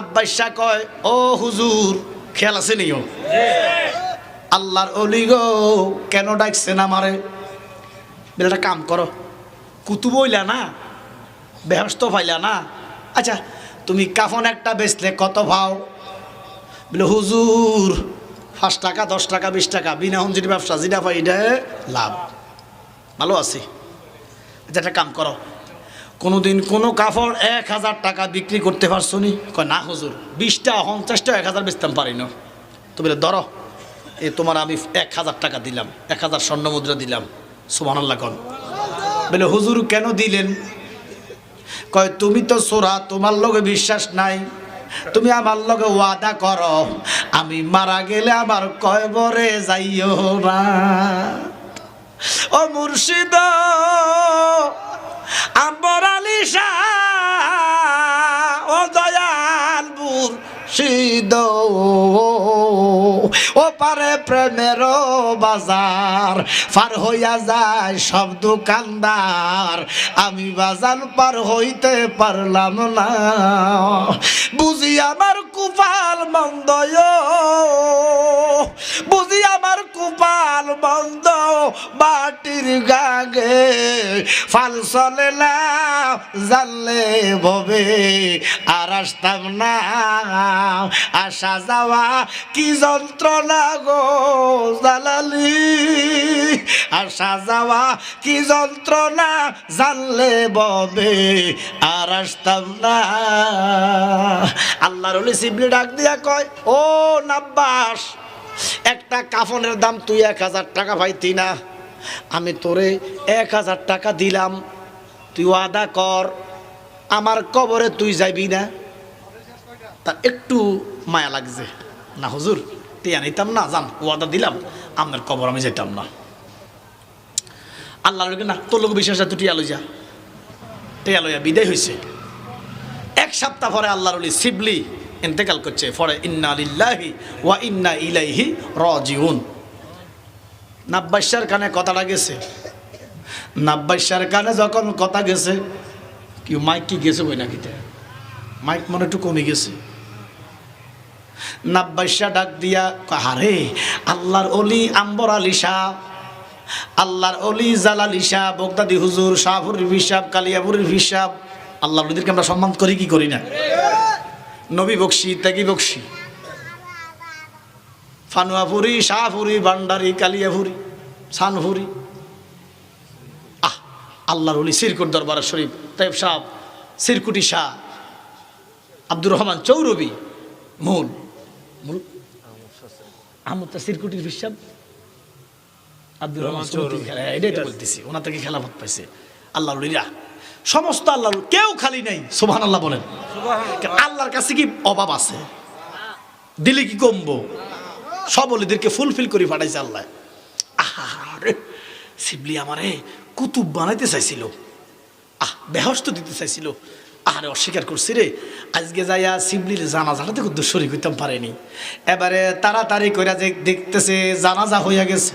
আব্বাসা কয় ও হুজুর খেয়াল আছে নিও? আল্লাহর অলি গো কেন ডাকছেন আমারে? বলে, একটা কাম করো কুতু বইলা না বেহস্ত পাইলা না। আচ্ছা তুমি কাফন একটা বেচলে কত ভাও? বলে হুজুর পাঁচ টাকা দশ টাকা বিশ টাকা বিনা হুঞ্জির ব্যবসা যেটা পাই এটা লাভ। ভালো আছি। আচ্ছা একটা কাম করো কোনোদিন কোনো কাপড় এক হাজার টাকা বিক্রি করতে পারছ নি? কয়, না হুজুর, বিশটা, পঞ্চাশটা, এক হাজার বেচতাম পারি না। তো বলে, ধরো, এ তোমার আমি এক হাজার টাকা দিলাম, এক হাজার স্বর্ণ মুদ্রা দিলাম সুমান আল্লাহ কন। বলে, হুজুর, কেন দিলেন? কয়, তুমি তো সোরা তোমার লগে বিশ্বাস নাই, তুমি আমার লগে ওয়াদা করো, আমি মারা গেলে আমার কয়বরে যাইও না। ও মুর্শিদ আম্বর আলী শাহ মুর্শিদ ও পারে প্রেমের বাজার, পার হইয়া যায় সব দোকানদার। আমি বাজার পার হইতে পারলাম না। বুঝি আমার কুপাল মন্দয় বুঝি আমার কুপাল মন্দ বাটির গাগে। ফাল চলে না, জানলে ভবে, আর আসতাম না। আসা যাওয়া, কি যন্ত্রণা গো জালালি? আসা যাওয়া, কি যন্ত্রণা জানলে ববে আর আসতাম না। আল্লাহর শিবলি ডাক দিয়া কয়, ও নাব্বাস, একটা কাফনের দাম তুই এক হাজার টাকা পাইতি না। আমি তোরে এক হাজার টাকা দিলাম। তুই ওয়াদা কর, আমার কবরে তুই যাবি না। তার একটু মায়া লাগছে। না, হুজুর, টিয়া নিতাম না, জান, ওয়াদা দিলাম আপনার কবর আমি যেতাম না। আল্লাহ না তোর লোক বিশ্বাস তুই টিয়া লইয়া। টিয়া লইয়া বিদায় হয়েছে এক সপ্তাহ পরে আল্লাহর শিবলি ইন্তেকাল করছে ফরে ইন্না লিল্লাহি ওয়া ইন্না ইলাইহি রাজিউন। নাব্বাসার কানে কথাটা গেছে। নাব্বাসার কানে যখন কথা গেছে কি মাইক কি গেছে বই না কিতে? মাইক মনে একটু কমে গেছে। নাব্বাসা ডাক দিয়া হারে আল্লাহর অলি আম্বর আলী শাহ আল্লাহর অলি জালালি শাহ বগদাদি হুজুর, শাহপুরের হিসাব, কালিয়াপুরের হিসাব। আল্লাহ অলিদেরকে আমরা সম্মান করি, কি করি না? নবী বকশি ত্যাগী বকশি ফানুয়াপুরি, শাহপুরি বান্ডারি কালিয়াপুরি, সানপুরি। আহ, আল্লাহর অলি সিরকুট দরবার শরীফ তাইব শাহ সিরকুটি শাহ, আব্দুর রহমান চৌরবি, মূল। মূল আমতা সিরকুটির হিসাব আব্দুর রহমান এটাই তো বলতেছি ওনা থেকে খেলাফত পাইছে। আল্লাহর সমস্ত আল্লাহর কেউ খালি নাই সোভান আল্লাহ বলেন আল্লাহর কাছে কি অভাব আছে? দিলে কি কমবো? সব অলিদেরকে ফুলফিল করে পাঠাইছে আল্লাহ। আহারে শিবলি আমারে কুতুব বানাইতে চাইছিল। আহ বেহস্ত দিতে চাইছিল। আরে অস্বীকার করছি রে। আজকে যাইয়া শিবলির জানাজাটা দেখো দুশরি করতাম পারেনি। এবারে তাড়াতাড়ি করে যে দেখতেছে জানাজা হইয়া গেছে।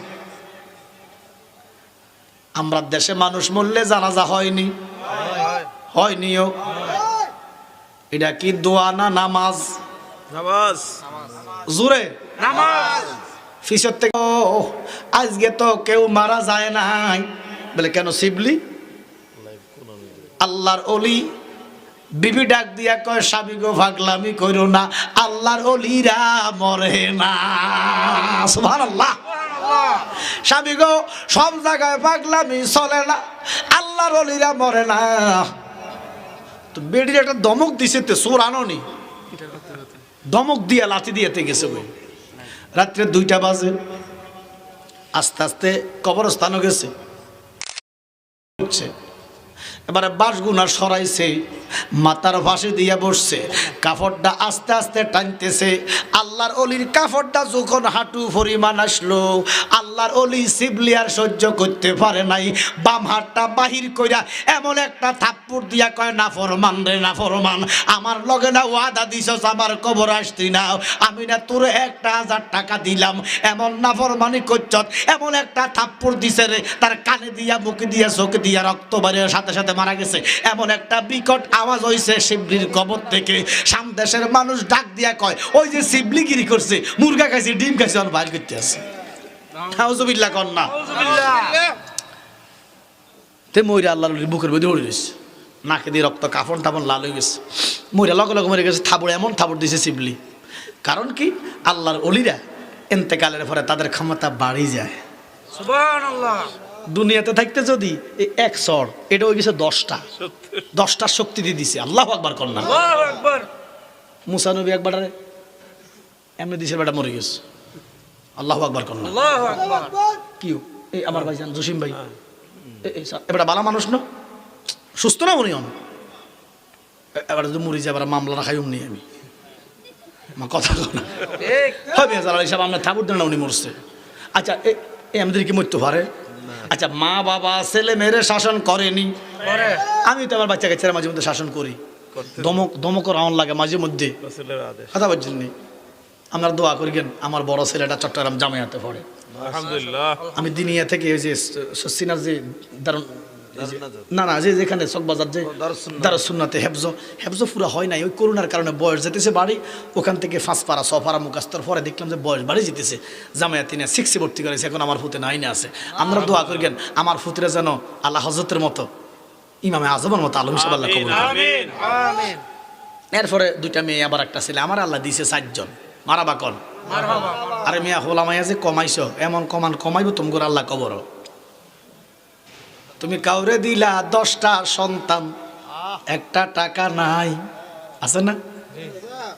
আমরা দেশে মানুষ মরলে জানাজা হয়নি। হয়নিও এটা কি দোয়া না নামাজ? নামাজ। জোরে। নামাজ। ফিসর থেকে আজকে তো কেউ মারা যায় নাই। বলে কেন শিবলি আল্লাহর অলি বিবি ডাক দিয়া কয়, স্বামী গো ভাগলামি কইরো না। আল্লাহর অলিরা মরে না। স্বামী গো, সব জায়গায় পাগলামি চলে না। আল্লাহর অলিরা মরে না। তো বেডির একটা দমক দিছে তে, সোর আননি। দমক দিয়া লাথি দিয়েতে গেছে বই রাত্রে দুইটা বাজে। আস্তে আস্তে কবরস্থানও গেছে। এবারে বাসগুনা সরাইছে, মাথার ভাসে দিয়ে বসছে কাপড়টা আস্তে আস্তে টানতেছে। আল্লাহর অলির কাপড়টা যখন হাঁটু পরিমাণ আসলো, আল্লাহর অলি শিবলি আর সহ্য করতে পারে নাই। বাম হাতটা বাহির কইরা এমন একটা থাপ্পড় দিয়া কয়, না ফরমান রে, না ফরমান, আমার লগে না ওয়াদা দিছস, আমার কবর আসতি না। আমি না তোর একটা হাজার টাকা দিলাম, এমন না ফরমানি করছত, এমন একটা থাপ্পড় দিছে রে, তার কানে দিয়া, মুখে দিয়া, চোখে দিয়া, রক্ত বাড়িয়ে সাথে সাথে মারা গেছে। এমন একটা বিকট আওয়াজ হইছে শিবলির কবর থেকে। সামদেশের মানুষ ডাক দিয়া কয়, ওই যে শিবলিগিরি করছে, মুরগা খাইছে, ডিম খাইছে, আর বাইর করতে আছে। নাউজুবিল্লাহ কন্যা। তে ময়রা আল্লাহর বুকের মধ্যে উড়ে গেছে নাকে দিয়ে রক্ত কাফন টাফন লাল হয়ে গেছে। ময়রা লগে লগে মরে গেছে, থাবড়, এমন থাবড় দিছে শিবলি। কারণ কি? আল্লাহর অলিরা এন্তেকালের পরে তাদের ক্ষমতা বাড়ি যায়। সুবহানাল্লাহ। দুনিয়াতে থাকতে যদি এক সর এটা হয়ে গেছে দশটা। দশটা শক্তি দিয়ে দিছে। আল্লাহ আকবার কর না। আল্লাহু আকবার। মুসানবী একবার এমনি দিছে বেটা মরে গেছে। আল্লাহ আকবার কর না। কি এই আমার ভাইজান জসিম ভাই। সা- এবার বালা মানুষ না? সুস্থ না উনি হন? এ- এবার যদি মরি যাবার মামলা রাখাই উনি আমি। আমার কথা না। হবে জালাল আমরা থাবুর দেন উনি মরছে। আচ্ছা এ আমাদের কি মরতে পারে? আচ্ছা মা বাবা ছেলে মেয়েরে শাসন করেনি। আমি তো আমার বাচ্চাকে ছেলে মাঝে মধ্যে শাসন করি। দমক দমক রাউন লাগে মাঝে মধ্যে। কথা বলছেন নি? আমরা দোয়া করিবেন আমার বড় ছেলেটা চট্টগ্রাম জামায়াতে পড়ে। আমি দিনিয়া থেকে ওই যে সিনার যে যে- না না যে যেখানে চকবাজার যে দারুসুন্নাতে হেফজ হেফজ পুরো হয় নাই। ওই করোনার কারণে বয়স যেতেছে বাড়ি ওখান থেকে ফাঁসপাড়া সফারা মুকাস্তর পরে দেখলাম যে বয়স বাড়ি যেতেছে। জামায়া তিনি সিক্সে ভর্তি করেছে এখন আমার ফুতে নাইনে আছে। আমরা দোয়া করিবেন আমার ফুতরে যেন আল্লাহ হজরতের মতো ইমামে আজমের মতো আলম সাহেব আল্লাহ কবুল এরপরে দুইটা মেয়ে আবার একটা ছেলে। আমার আল্লাহ দিছে চারজন মারাবা কন? আরে মিয়া হোলামাইয়া যে কমাইছ এমন কমান কমাইব তোমার আল্লাহ কবর তুমি কাউরে দিলা দশটা সন্তান। একটা টাকা নাই। আছে না?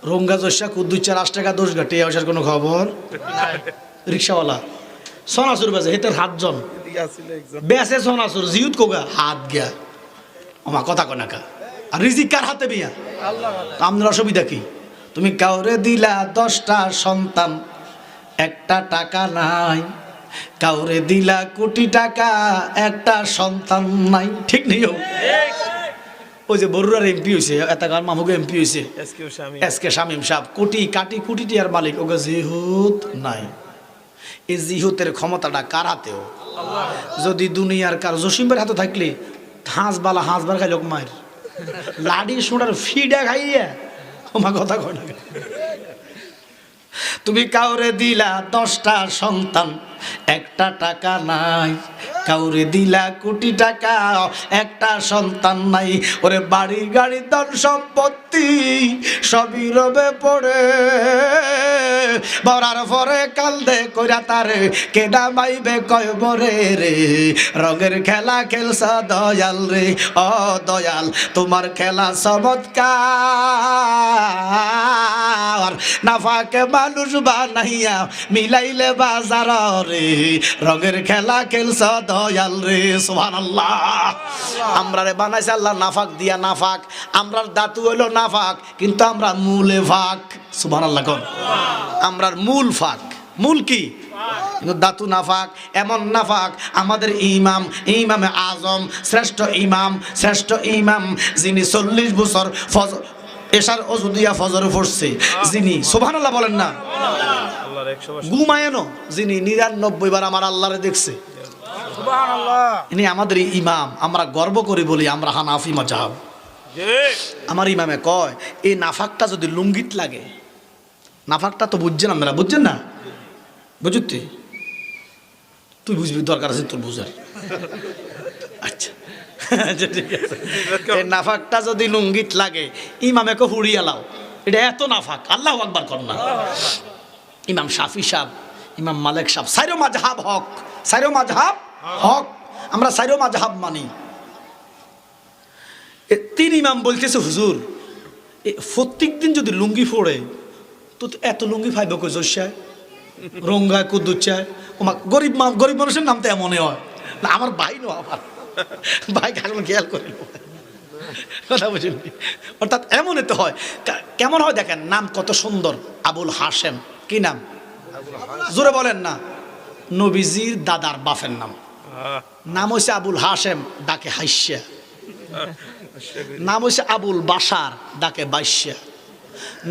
রঙ্গা জস্যা কুদ্দুই চার আট টাকা দোষ ঘাটে আসার কোনো খবর? রিক্সাওয়ালা। সোনাচুর বেজে হেতের হাতজন বেসে সোনাচুর জিউত কোগা? হাত গিয়া। আমার কথা কনাকা আর রিজিক কার হাতে বিয়া আপনার অসুবিধা কি? তুমি কাউরে দিলা দশটা সন্তান। একটা টাকা নাই। কাউরে দিলা কোটি টাকা একটা সন্তান নাই। ঠিক নেই ওই যে বরুরার এমপি হয়েছে এতকার মামুকে এমপি হয়েছে এস কে শামিম সাহ কোটি কাটি কোটি টিয়ার মালিক ওকে জিহুত নাই। এই জিহুতের ক্ষমতাটা কার হাতেও যদি দুনিয়ার কার জসিমের হাতে থাকলে হাঁস বালা হাঁস বার খাইল মায়ের? লাডি সোনার ফিডা খাইয়া? ওমা কথা কয় না তুমি কাউরে দিলা দশটা সন্তান একটা টাকা নাই, কাউরে দিলা কোটি টাকা, একটা সন্তান নাই। ওরে বাড়ি, গাড়ি, ধন সম্পত্তি সবই রবে পড়ে। বরার পরে কালদে কইরা তারে, কেডা মাইবে কয় বরে রে? রঙের খেলা খেলসা দয়াল রে ও দয়াল, তোমার খেলা চমৎকার। নাফাকে মানুষ বানাইয়া মিলাইলে বাজার রে। রঙের খেলা খেলছ দয়াল রে সোহান আল্লাহ আমরা রে বানাইছে আল্লাহ নাফাক দিয়া নাফাক। আমরার দাতু হইল নাফাক কিন্তু আমরা মূলে ফাক। সুবহান আল্লাহ কর আমরার মূল ফাক। মূল কি? দাতু নাফাক এমন নাফাক আমাদের ইমাম ইমামে আজম শ্রেষ্ঠ ইমাম শ্রেষ্ঠ ইমাম যিনি চল্লিশ বছর এশার অজুদিয়া ফজর পড়ছে। যিনি সোভানাল্লাহ বলেন না। আল্লাহর 100 ঘুমায়নো যিনি নিরানব্বই বার আমার আল্লাহরে দেখছে। ইনি আমাদের ইমাম আমরা গর্ব করি বলি আমরা হানাফি মাজাহাব জি। আমার ইমামে কয় এই নাফাকটা যদি লুঙ্গিত লাগে নাফাকটা তো বুঝছেন আপনারা বুঝছেন না? বুঝুতি তুই বুঝবি দরকার আছে তোর বুঝার। আচ্ছা। আচ্ছা ঠিক আছে। এই নাফাকটা যদি লুঙ্গিত লাগে ইমামেকে হুড়িয়ে লাও এটা এত নাফাক আল্লাহ আকবার কর না। ইমাম শাফি সাহ ইমাম মালিক সাহ সাইরো মাজহাব হক সাইরো মাজহাব হক আমরা সাইরো মাজহাব মানি। তিন ইমাম বলতেছে হুজুর প্রত্যেক দিন যদি লুঙ্গি ফোড়ে তো এত লুঙ্গি ফাইব কই রঙ্গায় কুদ্দুচ্ছায় ওমা গরিব মা গরিব মানুষের নাম তো এমনই হয়। না আমার ভাই নো আমার। ভাই কারণ খেয়াল করে কথা বুঝলেন অর্থাৎ এমন এতে হয় কেমন হয় দেখেন নাম কত সুন্দর আবুল হাসেম কি নাম? জোরে বলেন না। নবীজির দাদার বাফের নাম। নাম হয়েছে আবুল হাসেম ডাকে হাইসা নাম হয়েছে আবুল বাসার ডাকে বাইশা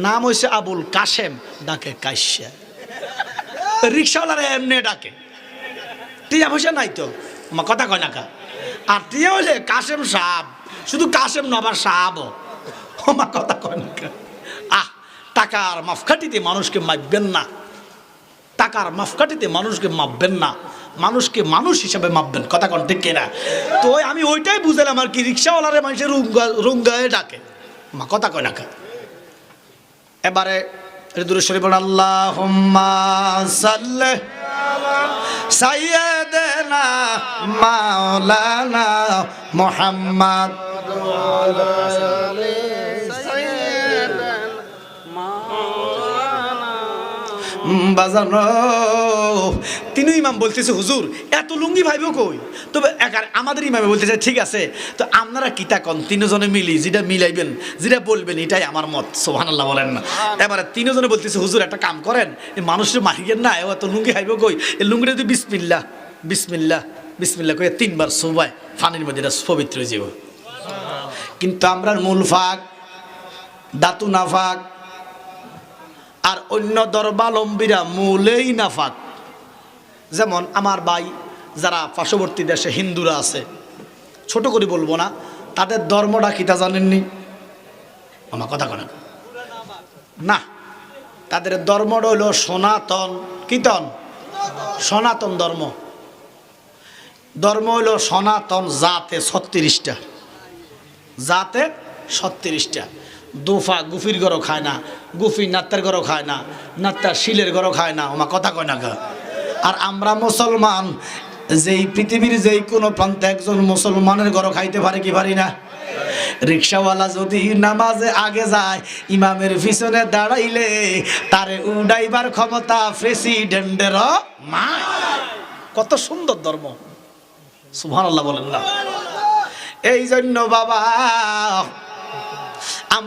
নাম হয়েছে আবুল কাশেম ডাকে কাইসা রিক্সাওয়ালারা এমনি ডাকে। টিয়া পয়সা নাই তো? আমার কথা কয় নাকা আত্মীয় হইলে কাশেম সাহাব শুধু কাশেম না, আবার সাহাব আমার কথা কয় না? আহ, টাকার মাফখাটিতে মানুষকে মাপবেন না। টাকার মাফকাটিতে মানুষকে মাপবেন না। মানুষকে মানুষ হিসাবে মাপবেন, কথা কন ঠিক কিনা? তো আমি ওইটাই বুঝলাম আর কি, রিক্সাওয়ালারে মানুষের রুঙ্গা, রুঙ্গায় ডাকে। মা, কথা কয় না? এবারে দূরে শরীফ আল্লাহ সাল্লে সাইয়েদেনা মাওলানা মোহাম্মদ। বাজানো। তিনি ইমাম বলতেছে, হুজুর, এত লুঙ্গি ভাইব কই? তবে একার আমাদের ইমামে বলতেছে, ঠিক আছে, তো আপনারা কিতা কন? তিনজনে মিলি, যেটা মিলাইবেন, যেটা বলবেন, এটাই আমার মত। সোহান আল্লাহ বলেন না। এবারে তিনজনে বলতেছে, হুজুর, একটা কাম করেন মানুষের মাহিগের না, এ এত লুঙ্গি খাইব কই? এই লুঙ্গিটা যদি বিসমিল্লা বিসমিল্লা বিসমিল্লা কই তিনবার সোবাই ফানির মধ্যে এটা পবিত্র জীব কিন্তু আমরা মূল ফাঁক, দাতু না ফাঁক আর অন্য দরবালম্বীরা মূলেই নাফাক। যেমন আমার ভাই, যারা পার্শ্ববর্তী দেশে হিন্দুরা আছে, ছোট করে বলব না, তাদের ধর্মটা কিতা জানেননি? আমার কথা কেন না। তাদের ধর্মটা হলো সনাতন কীর্তন সনাতন ধর্ম। ধর্ম হলো সনাতন জাতে ছত্রিশটা। জাতে ছত্রিশটা। দুফা গুফির গরো খায় না গুফি নাত্তার গরো খায় না নাত্তা শিলের গরো খায় না, ওমা কথা কয় না গা। আর আমরা মুসলমান, যেই পৃথিবীর যেই কোনো প্রান্তে একজন মুসলমানের গরো খাইতে পারে কি পারি না? রিক্সাওয়ালা যদি নামাজে আগে যায়, ইমামের পিছনে দাঁড়াইলে তারে উডাইবার ক্ষমতা প্রেসিডেন্টের মা কত সুন্দর ধর্ম। সুবহানাল্লাহ বলেন না। এই জন্য বাবা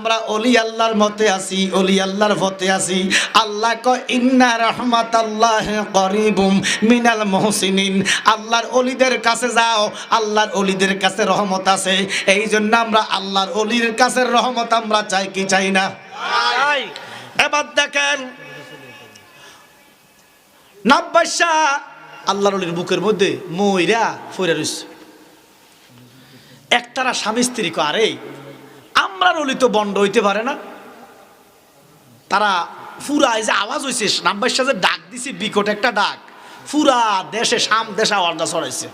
আমরা অলি আল্লাহর মতে আছি অলি আল্লাহর পথে আছি। আল্লাহ ক ইন্না রহমাত আল্লাহ করিবুম মিনাল মহসিনিন। আল্লাহর অলিদের কাছে যাও আল্লাহর অলিদের কাছে রহমত আছে। এই জন্য আমরা আল্লাহর অলির কাছে রহমত আমরা চাই কি চাই না? এবার দেখেন নাব্বাসা আল্লাহর অলির বুকের মধ্যে ময়রা ফইরা রইছে। একতারা স্বামী স্ত্রী কো আরে আমরা রলি তো বন্ধ হইতে পারে না। তারা ফুরা এই যে আওয়াজ হয়েছে নাম্বার সাথে ডাক দিছে, বিকট একটা ডাক। ফুরা দেশে, সাম দেশে আওয়াজটা ছড়াইছে।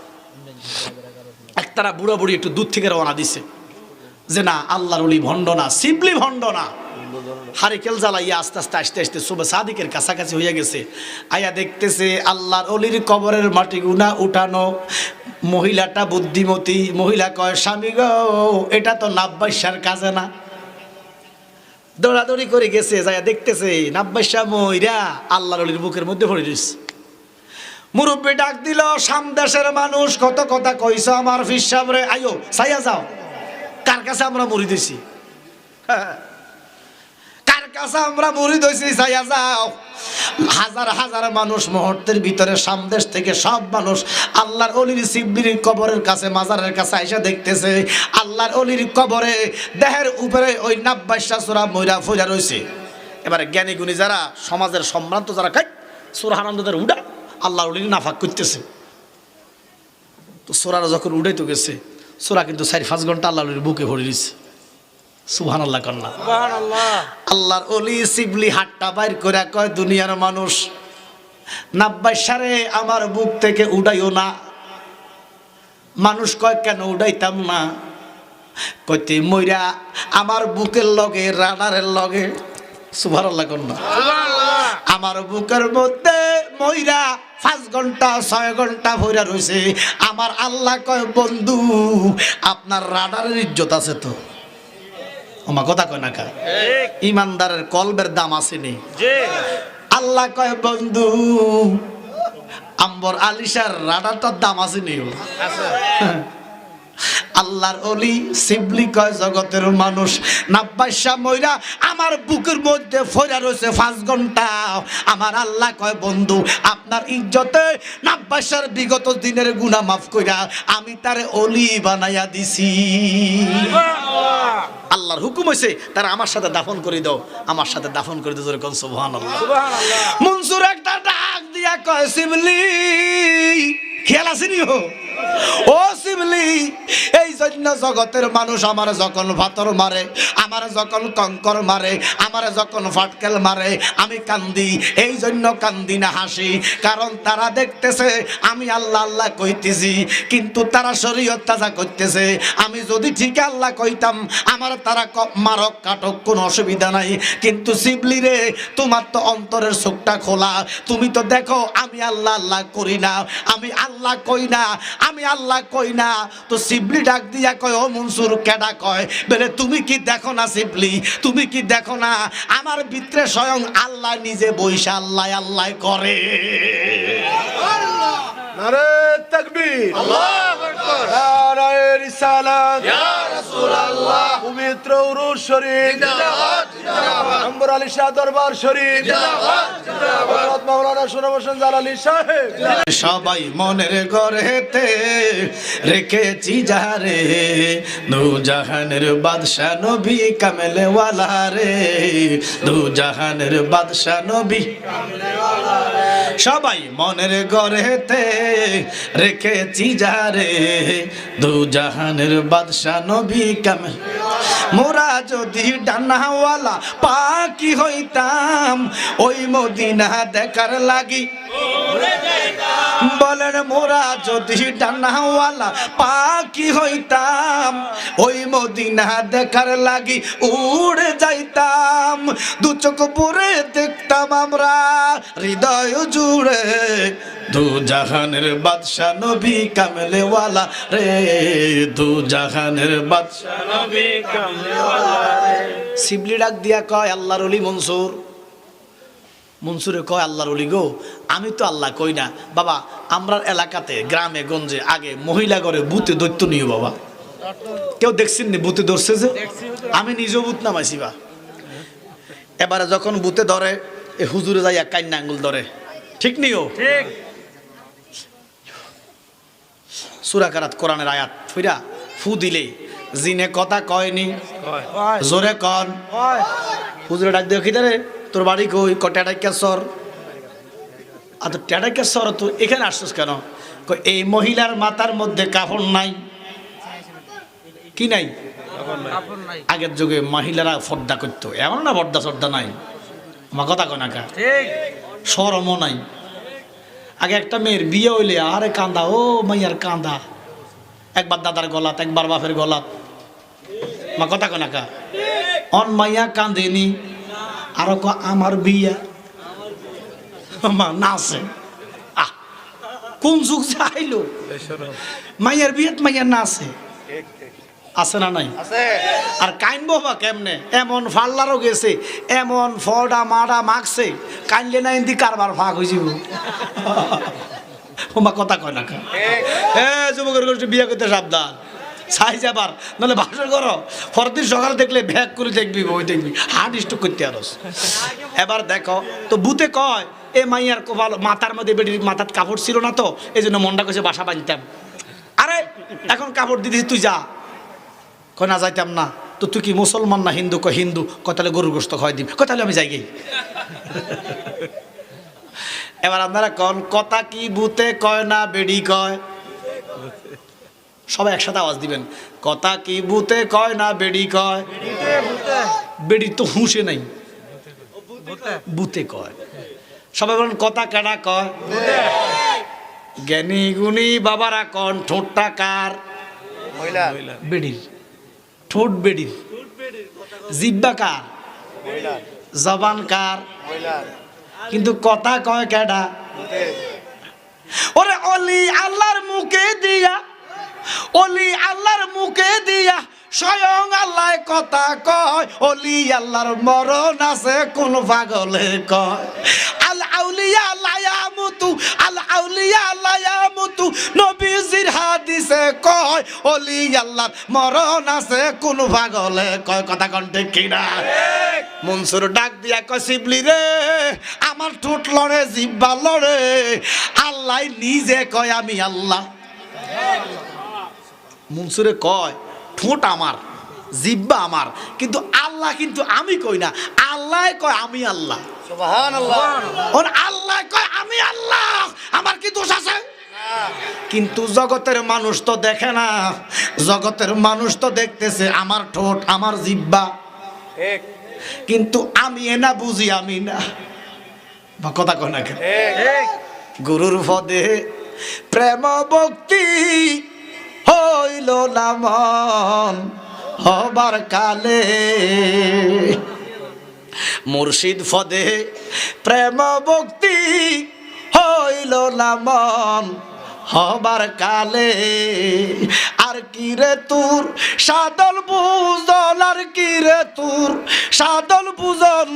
এক তারা বুড়া বুড়ি একটু দূর থেকে রওনা দিছে। যে না আল্লাহর অলি ভণ্ড না, শিবলি ভণ্ড না। হারিকেল জ্বালাইয়া আস্তে আস্তে আস্তে আস্তে শুভে সাদিকের কাছাকাছি হয়ে গেছে। আয়া দেখতেছে আল্লাহর অলির কবরের মাটি গুনা উঠানো। মহিলাটা বুদ্ধিমতী, মহিলা কয়, স্বামী গো, এটা তো নাব্বাসার কাজে না। দৌড়াদৌড়ি করে গেছে, যাইয়া দেখতেছে নাব্বাসা মহিরা আল্লাহর অলির বুকের মধ্যে পড়ে রয়েছে মুরব্বী ডাক দিল, সাম দেশের মানুষ, কত কথা কইছ আমার ফিসাব রে আয়ো সাইয়া যাও, কার কাছে আমরা মরি দিছি হ্যাঁ কাছে আমরা মরি দইছি চাইয়া যাও। হাজার হাজার মানুষ মুহূর্তের ভিতরে সামদেশ থেকে সব মানুষ আল্লাহর অলির শিবলির কবরের কাছে, মাজারের কাছে আইসা দেখতেছে, আল্লাহর অলির কবরে, দেহের উপরে ওই নাব্বাসা সুরা ময়রা ফইরা রয়েছে এবারে জ্ঞানী গুণী যারা, সমাজের সম্ভ্রান্ত যারা খাই সুরাহানন্দদের উডা, আল্লাহর অলির নাফাক করতেছে। তো সোরারা যখন উড়ে তো গেছে, সোরা কিন্তু চারি পাঁচ ঘণ্টা আল্লাহর বুকে ভরে দিছে আল্লাহ কন্যা আল্লাহর অলি শিবলি হাট্টা বাইর করে কয় দুনিয়ার মানুষ নাব্বাই সারে আমার বুক থেকে উড়াইও না। মানুষ কয় কেন উড়াইতাম না? কইতে মইরা আমার বুকের লগে রাডারের লগে। সুভার আল্লাহ কন্যা আমার বুকের মধ্যে মইরা পাঁচ ঘণ্টা ছয় ঘণ্টা ভইরা রয়েছে আমার আল্লাহ কয় বন্ধু আপনার রাডারের ইজ্জত আছে তো? কথা কয় না কা? ইমানদারের কলবের দাম আসেনি। আল্লাহ কয় বন্ধু আম্বর আলিশার রাডারটার দাম আসেনি আল্লাহর অলি শিবলি কয় জগতের মানুষ নাব্বাসা ময়রা আমার বুকের মধ্যে ফয়রা রয়েছে পাঁচ ঘণ্টা। আমার আল্লাহ কয় বন্ধু আপনার ইজ্জতে নাব্বাসার বিগত দিনের গুণা মাফ কইরা আমি তারে অলি বানাইয়া দিছি। আল্লাহর হুকুম হয়েছে তারা আমার সাথে দাফন করে দাও। আমার সাথে দাফন করে দাও যেরকম সুবহান মনসুর একটা ডাক দিয়া কয় শিবলি খেয়াল আসেনি এই জন্য জগতের মানুষ আমার যখন ভাতর মারে, আমার যখন কঙ্কর মারে, আমার যখন ফাটকেল মারে, আমি কান্দি, এই জন্য কান্দি না হাসি, কারণ তারা দেখতেছে আমি আল্লাহ আল্লাহ কইতেছি, কিন্তু তারা শরীয়ত তাজা করতেছে। আমি যদি ঠিক আল্লাহ কইতাম, আমার তারা মারক কাটক কোনো অসুবিধা নাই, কিন্তু শিবলি রে, তোমার তো অন্তরের চোখটা খোলা, তুমি তো দেখো আমি আল্লাহ আল্লাহ করি না, আমি আল্লাহ কই না আমি আল্লাহ কই না? তো শিবলি ডাক দিয়া কয় ও মনসুর কেডা কয়? বলে তুমি কি দেখো না শিবলি? তুমি কি দেখো না? আমার ভিতরে স্বয়ং আল্লাহ নিজে বৈশা আল্লাহ আল্লাহ করে। নারে তাকবীর। আল্লাহু আকবার। নারায়ে রিসালাত। পবিত্র উরুস শরীফ। নম্বর আলী শাহ দরবার শরীফ। মাওলানা সুরাব হোসেন জালালি সাহেব। সবাই মনের ঘরেতে রেখেছি যারে দু জাহানের বাদশা নবী কামেলে ওয়ালা রে দু জাহানের বাদশা নবী সবাই মনের ঘরেতে রেখেছি যারে দু জাহানের বাদশা নবী কামেল মোরা যদি ডানাওয়ালা পাকি হইতাম, ওই মদিনা দেখার লাগি। বলেন, মোরা যদি ডানাওয়ালা পাকি হইতাম, ওই মদিনা দেখার লাগি উড়ে যাইতাম। দু চোখ পরে দেখতাম আমরা, হৃদয় জুড়ে। দু জাহানের বাদশা নবী কামলেওয়ালা রে, দু জাহানের বাদশা নবী শিবলি ডাক দিয়া কয় আল্লাহর অলি মনসুর। মনসুরে কয় আল্লাহর অলি গো আমি তো আল্লাহ কই না। বাবা আমরা এলাকাতে গ্রামে গঞ্জে আগে মহিলা ঘরে বুতে দৈত্য নিও বাবা। কেউ দেখছেন নি বুতে ধরছে যে? আমি নিজেও বুত নামাইছি বা। এবারে যখন বুতে ধরে এ হুজুরে যাই এক কান্না আঙ্গুল ধরে। ঠিক নিও? সুরাকারাত কোরআনের আয়াত ফিরা ফু দিলে জিনে কথা কয়নি? কয়। জোরে কন। কয়। হুজুরে ডাক দিও খিদারে তোর বাড়ি কই? ক টেটাইকেশ্বর আর তো টেটাইকেশ্বর তো এখানে আসছিস কেন? কই, এই মহিলার মাথার মধ্যে কাপড় নাই। কি নাই? আগের যুগে মহিলারা ফর্দা করতো। এমন না পর্দা সর্দা নাই। আমার কথা কনাকা ঠিক। সরমও নাই। আগে একটা মেয়ের বিয়ে হইলে আরে কান্দা ও মাইয়ার কান্দা। একবার দাদার গলাত একবার বাপের গলাত। মা কথা কনাকা অন মাইয়া কান্দেনি আরও ক আমার বিয়া। মা নাচে। আহ কোন যুগ যে আইলো? মাইয়ার বিয়েত মাইয়ার ঠিক আছে না নাই? আছে। আর কাইনবো বা কেমনে? এমন ফাল্লারও গেছে এমন ফডা মাডা মাগছে কাইনলে না ইন্দি কারবার ফাঁক হয়ে যাব ওমা কথা কয় না এ যুবকের গোষ্ঠী বিয়ে করতে সাবধান। চাই যাবার, নাহলে বাসর করো পরদিন সকাল দেখলে ব্যাগ করে দেখবি ওই দেখবি। হার্ট স্ট্রোক করতে আরস। এবার দেখো, তো বুতে কয়, এ মাইয়ার কপাল, মাথার মধ্যে বেটির মাথার কাপড় ছিল না তো এই জন্য মনটা কইছে বাসা বাঁধতাম। আরে, এখন কাপড় দিদিস তুই যা। কয়, না, যাইতাম না। তো তুই কি মুসলমান না হিন্দু? কয় হিন্দু। কয়, তাহলে গরুর গোস্ত খাওয়াই দিবি। কয়, তাহলে আমি যাই এবার আপনারা কন কথা কি বুতে কয় না বেড়ি কয়? সবাই একসাথে আওয়াজ দিবেন। কথা কি বুতে কয় না বেড়ি কয়? বেড়ি তো হুঁশে নাই। বুতে কয়। সবাই বলেন কথা কেডা কয়? জ্ঞানী গুণী বাবারা কন ঠোঁটটা কার? বেড়ির। ঠোঁট বেড়ির। জিব্বা কার? জবান কার? কিন্তু কথা কয় কেডা? ওরে অলি আল্লাহর মুখে দিয়া অলি আল্লাহর মুখে দিয়া স্বয়ং আল্লাহ কথা কয় অলি আল্লাহর মরণ আছে, কোন পাগলে কয়। আল আউলিয়া লায়ামুতু, আল আউলিয়া লায়ামুতু, নবীজির হাদিসে কয় অলি আল্লাহর মরণ আছে, কোন পাগলে কয়। কথা কণ্ঠে কিনা? মনসুর ডাক দিয়া কয়, শিবলি রে, আমার ঠোঁট লড়ে, জিব্বা লড়ে। আল্লাহ নিজে কয়, আমি আল্লাহ। মনসুরে কয় ঠোঁট আমার জিব্বা আমার কিন্তু আল্লাহ কিন্তু আমি কই না আল্লাহ কয় আমি আল্লাহ। আল্লাহ কয় আমি আল্লাহ আমার কি দোষ আছে? কিন্তু জগতের মানুষ তো দেখে না জগতের মানুষ তো দেখতেছে আমার ঠোঁট আমার জিব্বা কিন্তু আমি এ না বুঝি আমি না। কথা কয় না গুরুর পদে প্রেম ভক্তি হইল না মন হবার কালে। মুর্শিদ ফদে প্রেম ভক্তি হইল না মন হবার কালে। আর কি রে তোর সাদল বুঝল আর কি রে তোর সাদল বুঝন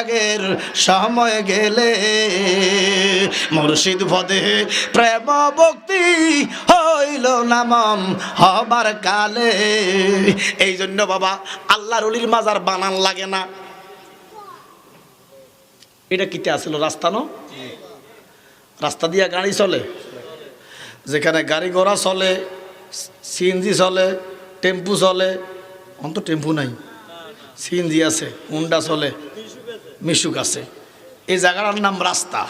অনুরাগের সময় গেলে মুর্শিদ ভদে প্রেম ভক্তি হইল নামন হবার কালে। এই জন্য বাবা, আল্লাহর অলির মাজার বানান লাগে না। এটা কিতে আসলো, রাস্তা ন? রাস্তা দিয়া গাড়ি চলে। যেখানে গাড়ি ঘোড়া চলে সিএনজি চলে, টেম্পু চলে অন্ত টেম্পু নাই। সিএনজি আছে, হুন্ডা চলে। মিশুক আছে। এই জায়গাটার নাম রাস্তা।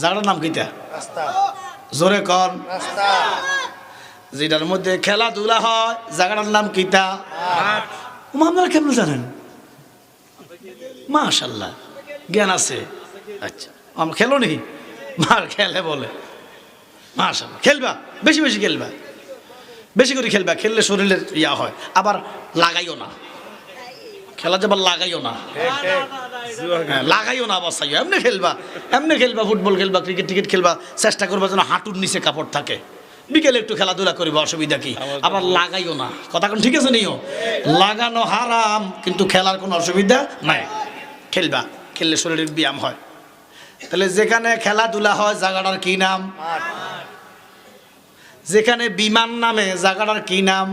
জায়গাটার নাম কিটা জোরে কন। যেটার মধ্যে খেলাধুলা হয় জায়গাটার নাম কিতা? ও আপনারা কেমন জানেন? মাশাল্লাহ জ্ঞান আছে। আচ্ছা আমার খেলো নি মার খেলে বলে। মাশাল্লাহ খেলবা? বেশি বেশি খেলবা। বেশি করে খেলবা খেললে শরীরের ইয়া হয়। আবার লাগাইও না। খেলা যাবার লাগাইও না। লাগাইও না বসাইও। এমনি খেলবা এমনি খেলবা ফুটবল খেলবা ক্রিকেট টিকেট খেলবা চেষ্টা করবা যেন হাঁটুর নিচে কাপড় থাকে। বিকেলে একটু খেলাধুলা করিবা অসুবিধা কি? আবার লাগাইও না। কথা কোন ঠিক আছে নিও? লাগানো হারাম কিন্তু খেলার কোনো অসুবিধা নাই। খেলবা খেললে শরীরের ব্যায়াম হয়। তাহলে যেখানে খেলাধুলা হয় জায়গাটার কি নাম? যেখানে বিমান নামে জায়গাটার কি নাম?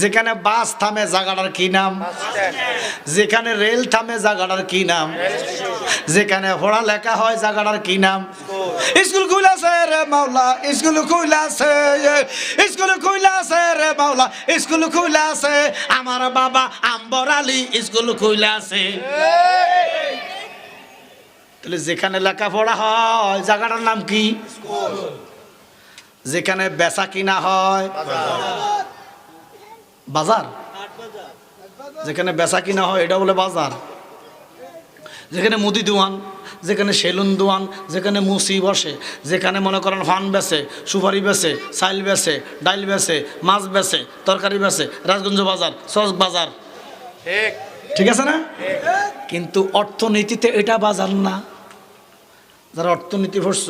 যেখানে বাস থামে জায়গাটার কি নাম? যেখানে রেল থামে জায়গাটার কি নাম? যেখানে পড়া লেখা হয় জায়গাটার কি নাম? স্কুল খুইলাছে রে মাওলা, স্কুল খুইলাছে স্কুল খুইলাছে রে মাওলা, স্কুল খুইলাছে আমার বাবা আম্বর আলী স্কুল খুইলাছে তাহলে যেখানে লেখাপড়া হয় জায়গাটার নাম কি? যেখানে বেচা কিনা হয়। বাজার? যেখানে বেচা কিনা হয় এটা বলে বাজার। যেখানে মুদি দোয়ান যেখানে সেলুন দোয়ান যেখানে মুসি বসে যেখানে মনে করেন ফান বেচে সুপারি বেচে চাইল বেচে ডাইল বেচে মাছ বেচে তরকারি বেচে রাজগঞ্জ বাজার সস বাজার। ঠিক। ঠিক আছে না? কিন্তু অর্থনীতিতে এটা বাজার না। যারা অর্থনীতি পড়ছ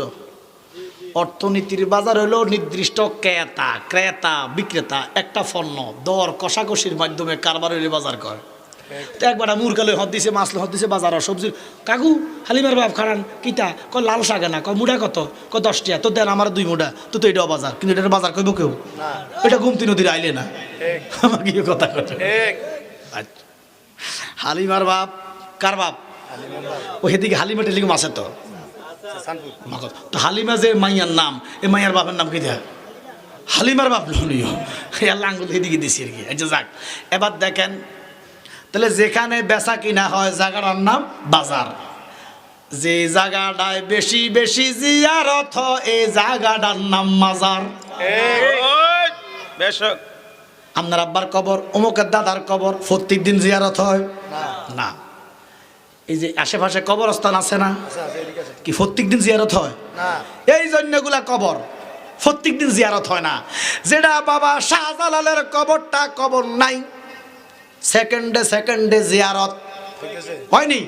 অর্থনীতির বাজার হলো নির্দিষ্ট ক্রেতা ক্রেতা বিক্রেতা একটা পণ্য দর কষাকষির মাধ্যমে কারবার কারবারের বাজার করে। তো একবার মুরগালে হদ দিছে মাছ হদ দিছে বাজার সবজির কাকু হালিমার বাপ খারান কিতা? ক লাল শাকে না ক মুড়া কত? ক দশটিয়া তো দেন আমার দুই মুড়া তো তো এটাও বাজার কিন্তু এটার বাজার কইব কেউ? এটা ঘুমতি নদীর আইলে না। ঠিক। আমার কি কথা কথা আচ্ছা। হালিমার বাপ কার বাপ? ও হেদিকে হালিমা টেলিকে মাসে তো। তো হালিমা যে মাইয়ার নাম এ মাইয়ার বাপের নাম কি দেয়? হালিমার বাপ লনিও আল্লাহ আঙ্গুল এদিকে দিছি আর কি। আচ্ছা যাক এবার দেখেন তাহলে যেখানে বেচা কিনা হয় জায়গাটার নাম বাজার। যে জায়গাটায় বেশি বেশি জিয়ারত এই জায়গাটার নাম মাজার। আপনার আব্বার কবর অমুকের দাদার কবর প্রত্যেক দিন জিয়ারত হয়? না। না। এই যে আশেপাশে কবরস্থান আছে না? কি প্রত্যেক দিন জিয়ারত হয়? এই জন্যগুলা কবর। প্রত্যেক দিন জিয়ারত হয় না। যেটা বাবা শাহজালালের কবরটা কবর নাই। সেকেন্ডে সেকেন্ডে জিয়ারত। হয়নি?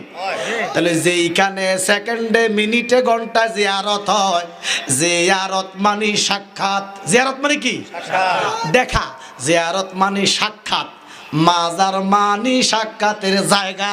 তাহলে যেইখানে সেকেন্ডে মিনিটে ঘণ্টা জিয়ারত হয় জিয়ারত মানে সাক্ষাৎ। জিয়ারত মানে কি? দেখা। জিয়ারত মানে সাক্ষাৎ। মাজার মানে সাক্ষাতের জায়গা।